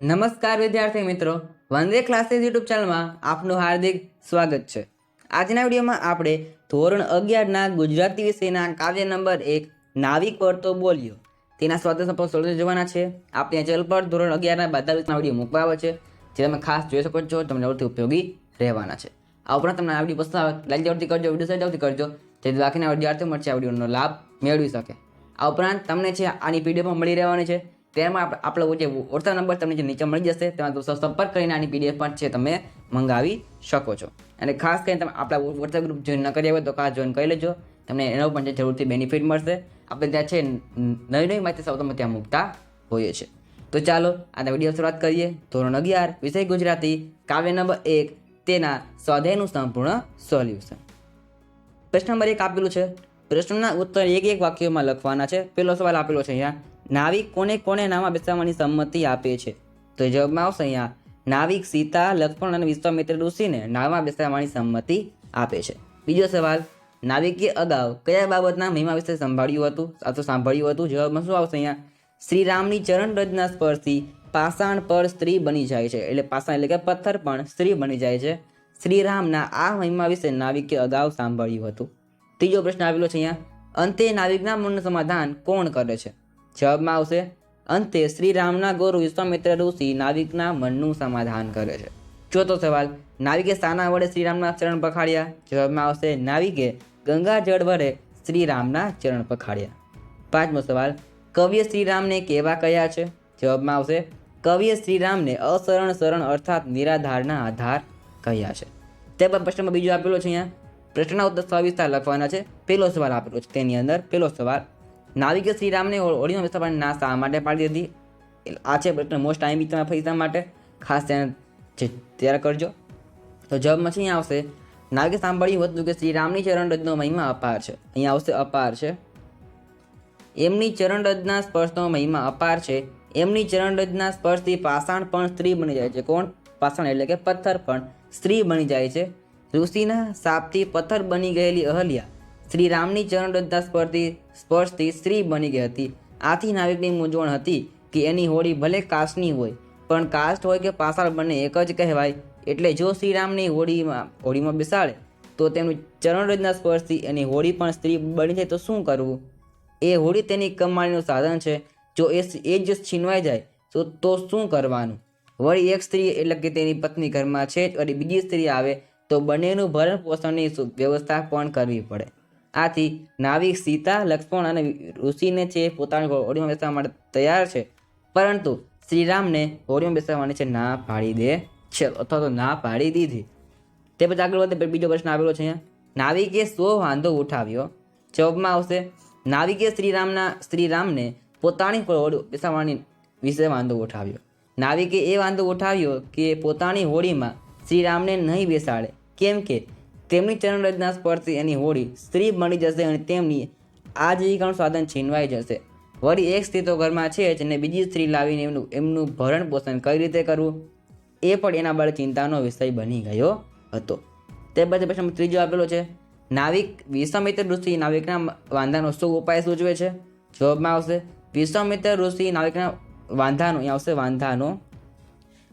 નમસ્કાર વિદ્યાર્થી મિત્રો. વંદે ક્લાસીસ યુટ્યુબ ચેનલમાં આપનું હાર્દિક સ્વાગત છે. આજના વિડીયોમાં આપણે ધોરણ અગિયારના ગુજરાતી વિષયના કાવ્ય નંબર એક નાવિક વર્તો બોલ્યો. તેના સંપર્ક સોલ્યુશન જોવાના છે. આપણે ચેનલ પર ધોરણ અગિયારના બધા વિષયના વીડિયો મૂકવા આવે છે. જે તમે ખાસ જોઈ શકો છો, તમને સૌથી ઉપયોગી રહેવાના છે. આ ઉપરાંત તમને આ વીડિયો પસંદ આવે, લાઈક જરૂરથી કરજો, વીડિયો જરૂરથી કરજો. જેથી બાકીના વિદ્યાર્થીઓ મળશે આ વિડીયોનો લાભ મેળવી શકે. આ ઉપરાંત તમને છે, આની પીડીએફ પણ મળી રહેવાની છે. તેમાં આપણે જે વોટ્સએપ નંબર તમને જે નીચે મળી જશે, તેમાં દોસ્તો સંપર્ક કરીને આની પીડીએફ પણ છે તમે મંગાવી શકો છો. અને ખાસ કરીને તમે આપણા વોટ્સએપ ગ્રુપ જોઈન ન કરી હોય તો ખાસ જોઈન કરી લેજો. તમને એનો પણ જે જરૂરથી બેનિફિટ મળશે. આપણે ત્યાં છે નવી નવી માહિતી સૌ ત્યાં મૂકતા હોઈએ છીએ. તો ચાલો, આના વીડિયો શરૂઆત કરીએ. ધોરણ અગિયાર, વિષય ગુજરાતી, કાવ્ય નંબર એક, તેના સ્વાધ્યાયનું સંપૂર્ણ સોલ્યુશન. પ્રશ્ન નંબર એક આપેલું છે. પ્રશ્નના ઉત્તર એક એક વાક્યોમાં લખવાના છે. પહેલો સવાલ આપેલો છે અહીંયા. નાવિક કોને કોને નામાં બેસાવાની સંમતિ આપે છે? તો જવાબમાં આવશે અહીંયા, નાવિક સીતા, લક્ષ્મણ અને વિશ્વામિત્ર ઋષિને નાવમાં બેસાડવાની સંમતિ આપે છે. બીજો સવાલ નાવિકે અગાઉ કયા બાબતના મહિમા વિશે સંભાળ્યું હતું? અથવા સાંભળ્યું હતું, જવાબમાં શું આવશે અહીંયા? શ્રીરામની ચરણ રજના સ્પર્શથી પાષાણ પર સ્ત્રી બની જાય છે. એટલે પાષાણ એટલે કે પથ્થર પણ સ્ત્રી બની જાય છે. શ્રીરામના આ મહિમા વિશે નાવિકે અગાઉ સાંભળ્યું હતું. ત્રીજો પ્રશ્ન આવેલો છે અહીંયા, અંતે નાવિકના મનનું સમાધાન કોણ કરે છે? જવાબમાં આવશે, અંતે શ્રીરામના ગુરુ વિશ્વામિત્ર ઋષિ નાવિકના મનનું સમાધાન કરે છે. ચોથો સવાલ, નાવિકે સાના વડે શ્રીરામના ચરણ પખાડ્યા? જવાબમાં આવશે, નાવિકે ગંગા જળ વડે શ્રીરામના ચરણ પખાડ્યા. પાંચમો સવાલ, કવિએ શ્રીરામને કેવા કયા છે? જવાબમાં આવશે, કવિએ શ્રીરામને અસરણ શરણ અર્થાત નિરાધારના આધાર કહ્યા છે? ત્યારબાદ પ્રશ્નમાં બીજો આપેલો છે અહીંયા. પ્રશ્નના ઉત્તર સવિસ્તાર લખવાના છે. પહેલો સવાલ આપેલો છે તેની અંદર. પહેલો સવાલ નાવિકે શ્રીરામને હોળીનો બેસવાની ના શા માટે પાડી દીધી. આ છે પ્રશ્ન મોસ્ટ ટાઈમ તમારા પૈસા માટે. ખાસ ધ્યાન તૈયાર કરજો. તો જવાબમાં છે અહીંયા આવશે. નાગે સાંભળ્યું હતું કે શ્રીરામની ચરણ રજનો મહિમા અપાર છે. અહીંયા આવશે અપાર છે. એમની ચરણ રજના સ્પર્શનો મહિમા અપાર છે. એમની ચરણ રજના સ્પર્શથી પાષાણ પણ સ્ત્રી બની જાય છે. કોણ? પાષાણ એટલે કે પથ્થર પણ સ્ત્રી બની જાય છે. ઋષિના સાપથી પથ્થર બની ગયેલી અહલ્યા શ્રી રામની ચરણ સ્પર્ધી સ્પર્શથી સ્ત્રી બની ગઈ હતી. આથી નાવિકની મૂંઝવણ હતી કે એની હોળી ભલે કાસ્ટની હોય, પણ કાસ્ટ હોય કે પાસાળ બંને એક જ કહેવાય. એટલે જો શ્રીરામની હોળીમાં હોળીમાં બેસાડે, તો તેનું ચરણ રજના સ્પર્શથી એની હોળી પણ સ્ત્રી બની જાય તો શું કરવું? એ હોળી તેની કમાણીનું સાધન છે. જો એ એ જ છીનવાઈ જાય, તો તો શું કરવાનું? વળી એક સ્ત્રી એટલે કે તેની પત્ની ઘરમાં છે જ, વળી બીજી સ્ત્રી આવે, તો બંનેનું ભરણ પોષણની વ્યવસ્થા પણ કરવી પડે. આથી નાવિક સીતા, લક્ષ્મણ અને ઋષિને છે પોતાની હોળીમાં બેસવા માટે તૈયાર છે. પરંતુ શ્રીરામને હોળીમાં બેસવાની છે ના પાડી દે. છે અથવા તો ના પાડી દીધી. તે પછી આગળ વધે બીજો પ્રશ્ન આવેલો છે નાવિકે સો વાંધો ઉઠાવ્યો. જવાબમાં આવશે, નાવિકે શ્રીરામના શ્રીરામને પોતાની હોડી બેસાવાની વિશે વાંધો ઉઠાવ્યો. નાવિકે એ વાંધો ઉઠાવ્યો કે પોતાની હોડીમાં શ્રીરામને નહીં બેસાડે. કેમ કે તેમની ચરણરચના સ્પર્શી એની હોળી સ્ત્રી બની જશે અને તેમની આજીવિકાનું સાધન છીનવાઈ જશે. વળી એક સ્ત્રી તો ઘરમાં છે જ અને બીજી સ્ત્રી લાવીને એમનું એમનું ભરણ પોષણ કઈ રીતે કરવું? એ પણ એના બાળક ચિંતાનો વિષય બની ગયો હતો. તે પછી પછી ત્રીજો આપેલો છે, નાવિક વિશ્વામિત્ર ઋષિ નાવિકના વાંધાનો શું ઉપાય સૂચવે છે? જવાબમાં આવશે, વિશ્વામિત્ર ઋષિ નાવિકના વાંધાનો અહીં આવશે વાંધાનો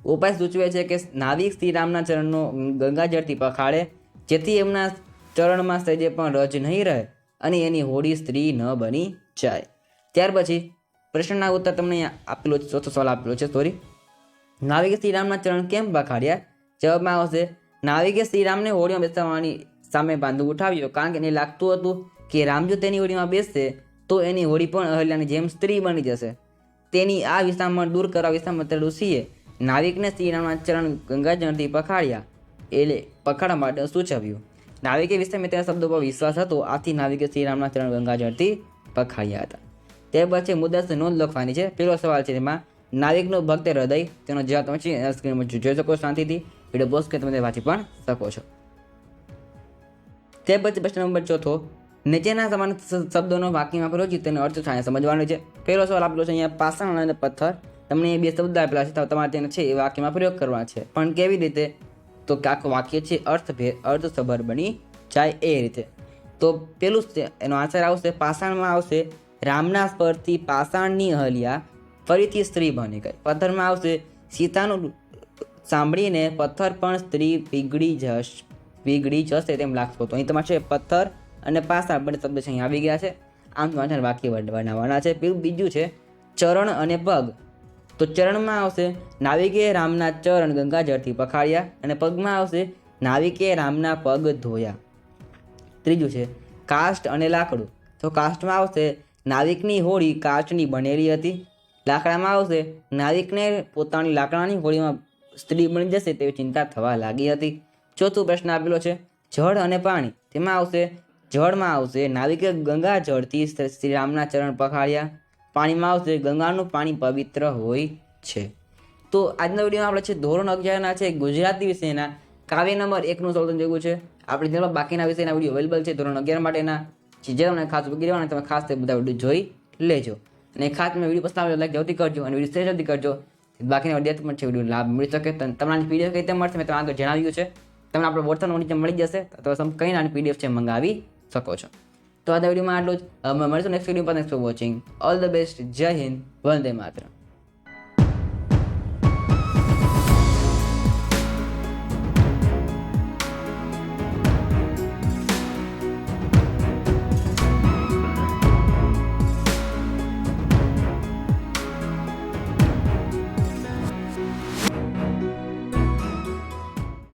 ઉપાય સૂચવે છે કે નાવિક શ્રીરામના ચરણનો ગંગાજળથી પખાડે જેથી એમના ચરણમાં સહેજે પણ રજ નહીં રહે અને એની હોડી સ્ત્રી ન બની જાય. ત્યાર પછી પ્રશ્નના ઉત્તર તમને આપેલો છે, ચોથો સવાલ આપેલો છે સોરી નાવિકે શ્રીરામના ચરણ કેમ પખાડ્યા જવાબમાં આવશે, નાવિકે શ્રીરામને હોડીમાં બેસવાની સામે બાંધો ઉઠાવ્યો કારણ કે એને લાગતું હતું કે રામ જો તેની હોડીમાં બેસશે તો એની હોડી પણ અહલ્યાની જેમ સ્ત્રી બની જશે. તેની આ વિસામણ દૂર કરવા વિસ્તામિત્ર ઋષિએ નાવિકને શ્રીરામના ચરણ ગંગાજળથી પખાડ્યા એટલે પખાડવા માટે સૂચવ્યું. નાવિકે તેના શબ્દો પર વિશ્વાસ હતો. આથી નાવિકે શ્રીરામના ચરણ ગંગાજળથી પખાડ્યા હતા. તે પછી મુદ્દા નોંધ લખવાની છે. પહેલો સવાલ છે તેમાં, નાવિકનો ભક્ત હૃદય, તેનો જવાબ તમે સ્ક્રીનમાં જોઈ શકો છો શાંતિથી. વીડિયો પોસ્ટ કરી તમે વાંચી પણ શકો છો. તે પછી પ્રશ્ન નંબર ચોથો, નીચેના સમાન શબ્દોનો વાક્યમાં પ્રયોજિત તેનો અર્થ થાય સમજવાનો છે. પહેલો સવાલ આપેલો છે અહીંયા, પાષાણ અને પથ્થર. તમને એ બે શબ્દ આપેલા છે તમારે તેને છે એ વાક્યમાં પ્રયોગ કરવા છે. પણ કેવી રીતે તો કે વાક્ય છે અર્થ અર્થસભર બની જાય એ રીતે. તો પેલું એનો આન્સર આવશે, પાષાણમાં આવશે રામના સ્પર્શથી પાષાણની હલિયા ફરીથી સ્ત્રી બની ગઈ. પથ્થરમાં આવશે, સીતાનું સાંભળીને પથ્થર પણ સ્ત્રી પીગળી જશ પીગળી જશે તેમ લાગતું હતો. અહીં તમારે છે પથ્થર અને પાસા બંને શબ્દ છે, અહીં આવી ગયા છે. આમ તમારે વાક્ય બનાવવાના છે. પેલું બીજું છે, ચરણ અને પગ. તો ચરણમાં આવશે નાવિકે રામના ચરણ ગંગાજળથી પખાડ્યા અને પગમાં આવશે નાવિકે રામના પગ ધોયા. ત્રીજું છે કાસ્ટ અને લાકડું. તો કાસ્ટમાં આવશે નાવિકની હોડી કાચની બનેલી હતી. લાકડામાં આવશે નાવિકને પોતાની લાકડાની હોડીમાં સ્ત્રી બની જશે તેવી ચિંતા થવા લાગી હતી. ચોથું પ્રશ્ન આપેલો છે, જળ અને પાણી. તેમાં આવશે, જળમાં આવશે નાવિકે ગંગા જળથી શ્રી રામના ચરણ પખાડ્યા પાણીમાં આવશે ગંગાનું પાણી પવિત્ર હોય છે. તો આજના વિડીયોમાં આપણે છે ધોરણ અગિયારના છે, ગુજરાતી વિષયના. કાવ્ય નંબર એકનું સોલ્યુશન જોયું છે. આપણે જેમાં બાકીના વિષયના વીડિયો અવેલેબલ છે ધોરણ અગિયાર માટેના. જે તમને ખાસ રહેવાના તમે ખાસ તે બધા વીડિયો જોઈ લેજો. અને ખાસ તમે વીડિયો પસંદ આવે લાઈક જલ્દી કરજો અને વીડિયો શેર જલ્દી કરજો. બાકીના વિદ્યાર્થી પણ છે વીડિયો લાભ મળી શકે તમારી પીડીએફ કઈ રીતે મળશે મેં તમને આગળ જણાવ્યું છે. તમને આપણે વોટ્સઅપ નીચે મળી જશે. તો તમે કઈ નાની પીડીએફ છે મંગાવી શકો છો. તો આ વિડીયોમાં આટલું જ. મળીશું નેક્સ્ટ વીડિયો પર. Next watching all the best જય હિન્દ. વંદે માતરમ.